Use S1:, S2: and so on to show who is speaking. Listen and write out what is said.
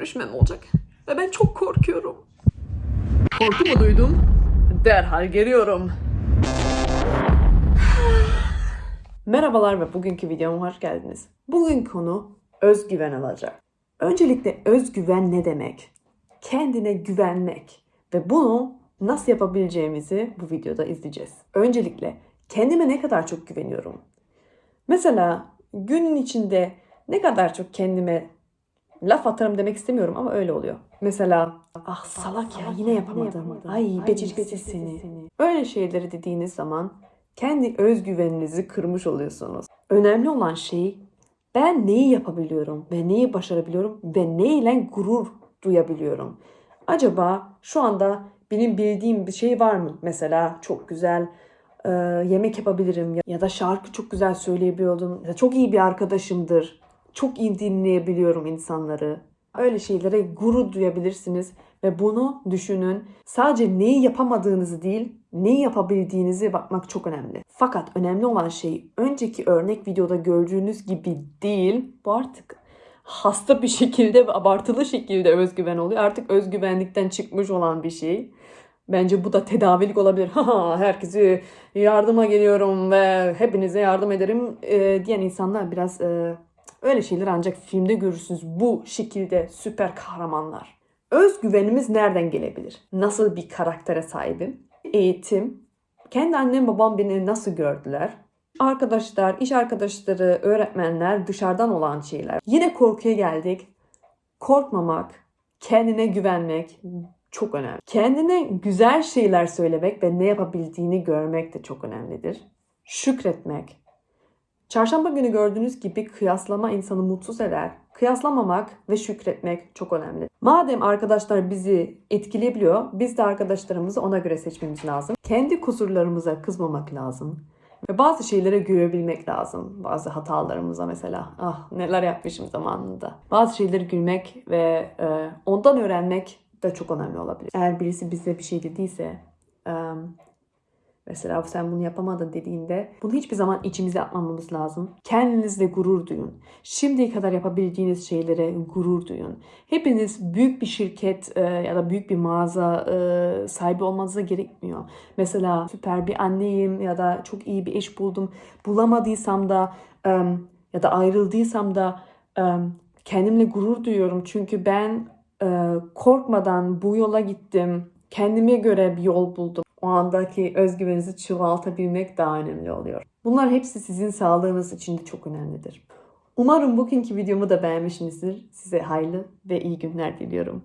S1: görüşmem olacak. Ve ben çok korkuyorum. Korku mu duydum? Derhal geliyorum. Merhabalar ve bugünkü videoma hoş geldiniz. Bugün konu özgüven olacak. Öncelikle özgüven ne demek? Kendine güvenmek ve bunu nasıl yapabileceğimizi bu videoda izleyeceğiz. Öncelikle kendime ne kadar çok güveniyorum? Mesela günün içinde ne kadar çok kendime laf atarım demek istemiyorum ama öyle oluyor. Mesela ah salak ya yine yapamadım. Ay beceriksiz seni. Öyle şeyleri dediğiniz zaman kendi özgüveninizi kırmış oluyorsunuz. Önemli olan şey ben neyi yapabiliyorum ve neyi başarabiliyorum ve neyle gurur duyabiliyorum. Acaba şu anda benim bildiğim bir şey var mı? Mesela çok güzel e, yemek yapabilirim ya- ya da şarkı çok güzel söyleyebiliyorum ya çok iyi bir arkadaşımdır. Çok iyi dinleyebiliyorum insanları. Öyle şeylere gurur duyabilirsiniz ve bunu düşünün. Sadece neyi yapamadığınızı değil, neyi yapabildiğinizi bakmak çok önemli. Fakat önemli olan şey önceki örnek videoda gördüğünüz gibi değil. Bu artık hasta bir şekilde ve abartılı şekilde özgüven oluyor. Artık özgüvenlikten çıkmış olan bir şey. Bence bu da tedavilik olabilir. Haha herkesi yardıma geliyorum ve hepinize yardım ederim e, diyen insanlar biraz e, öyle şeyler ancak filmde görürsünüz. Bu şekilde süper kahramanlar. Özgüvenimiz nereden gelebilir? Nasıl bir karaktere sahibim? Eğitim. Kendi annem babam beni nasıl gördüler? Arkadaşlar, iş arkadaşları, öğretmenler, dışarıdan olan şeyler. Yine korkuya geldik. Korkmamak, kendine güvenmek çok önemli. Kendine güzel şeyler söylemek ve ne yapabildiğini görmek de çok önemlidir. Şükretmek. Çarşamba günü gördüğünüz gibi kıyaslama insanı mutsuz eder. Kıyaslamamak ve şükretmek çok önemli. Madem arkadaşlar bizi etkileyebiliyor, biz de arkadaşlarımızı ona göre seçmemiz lazım. Kendi kusurlarımıza kızmamak lazım. Ve bazı şeylere gülebilmek lazım. Bazı hatalarımıza mesela. Ah neler yapmışım zamanında. Bazı şeyleri gülmek ve e, ondan öğrenmek de çok önemli olabilir. Eğer birisi bize bir şey dediyse e, mesela sen bunu yapamadın dediğinde bunu hiçbir zaman içimize atmamamız lazım. Kendinizle gurur duyun. Şimdiye kadar yapabildiğiniz şeylere gurur duyun. Hepiniz büyük bir şirket e, ya da büyük bir mağaza e, sahibi olmanıza gerekmiyor. Mesela süper bir anneyim ya da çok iyi bir eş buldum. Bulamadıysam da e, ya da ayrıldıysam da e, kendimle gurur duyuyorum. Çünkü ben e, korkmadan bu yola gittim. Kendime göre bir yol buldum. O andaki özgüveninizi çoğaltabilmek daha önemli oluyor. Bunlar hepsi sizin sağlığınız için de çok önemlidir. Umarım bugünkü videomu da beğenmişsinizdir. Size hayırlı ve iyi günler diliyorum.